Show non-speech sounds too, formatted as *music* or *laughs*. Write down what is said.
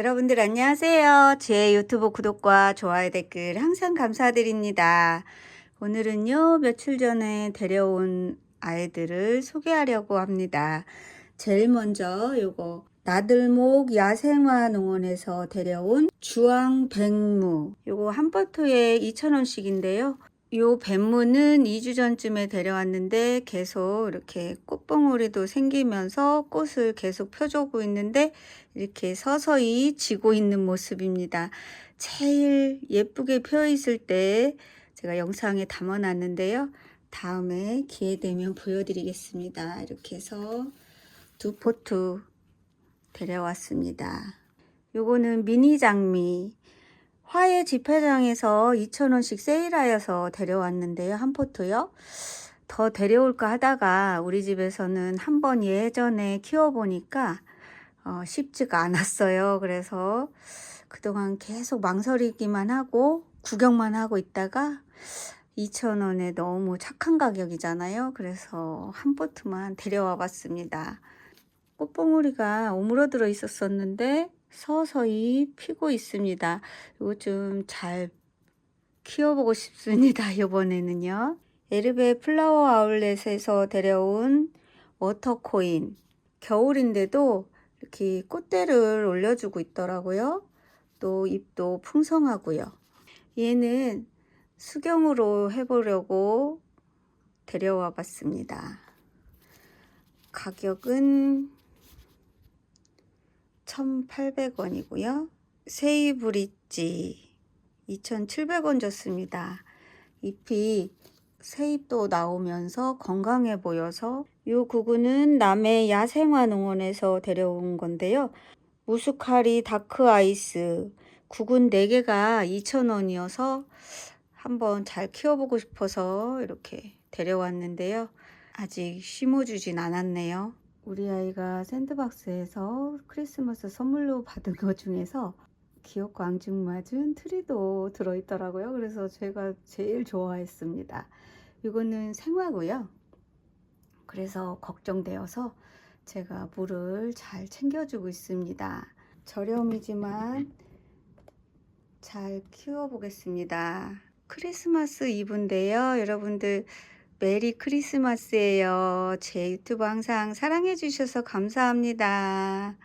여러분들 안녕하세요. 제 유튜브 구독과 좋아요 댓글 항상 감사드립니다. 오늘은요, 며칠 전에 데려온 아이들을 소개하려고 합니다. 제일 먼저 요거 나들목 야생화 농원에서 데려온 주황 백무. 요거 한 버터에 2,000원씩인데요. 요 뱀무는 2주 전쯤에 데려왔는데 계속 이렇게 꽃봉오리도 생기면서 꽃을 계속 펴주고 있는데 이렇게 서서히 지고 있는 모습입니다. 제일 예쁘게 펴 있을 때 제가 영상에 담아 놨는데요. 다음에 기회 되면 보여드리겠습니다. 이렇게 해서 두 포트 데려왔습니다. 요거는 미니 장미. 화해 집회장에서 2,000원씩 세일하여서 데려왔는데요. 한 포트요. 더 데려올까 하다가 우리 집에서는 한 번 예전에 키워보니까 어, 쉽지가 않았어요. 그래서 그동안 계속 망설이기만 하고 구경만 하고 있다가 2,000원에 너무 착한 가격이잖아요. 그래서 한 포트만 데려와 봤습니다. 꽃봉오리가 오므러들어 있었었는데 서서히 피고 있습니다. 이거 좀 잘 키워보고 싶습니다. *laughs* 이번에는요. 에르베 플라워 아울렛에서 데려온 워터코인. 겨울인데도 이렇게 꽃대를 올려주고 있더라고요. 또 잎도 풍성하고요. 얘는 수경으로 해보려고 데려와 봤습니다. 가격은 1,800원이고요. 세이 브릿지 2,700원 줬습니다. 잎이 새잎도 나오면서 건강해 보여서 이 구구는 남해 야생화 농원에서 데려온 건데요. 무스카리 다크 아이스 구근 4개가 2,000원이어서 한번 잘 키워보고 싶어서 이렇게 데려왔는데요. 아직 심어주진 않았네요. 우리 아이가 샌드박스에서 크리스마스 선물로 받은 것 중에서 귀엽고 앙증맞은 트리도 들어있더라고요. 그래서 제가 제일 좋아했습니다. 이거는 생화고요. 그래서 걱정되어서 제가 물을 잘 챙겨주고 있습니다. 저렴이지만 잘 키워보겠습니다. 크리스마스 이브인데요. 여러분들 메리 크리스마스예요. 제 유튜브 항상 사랑해 주셔서 감사합니다.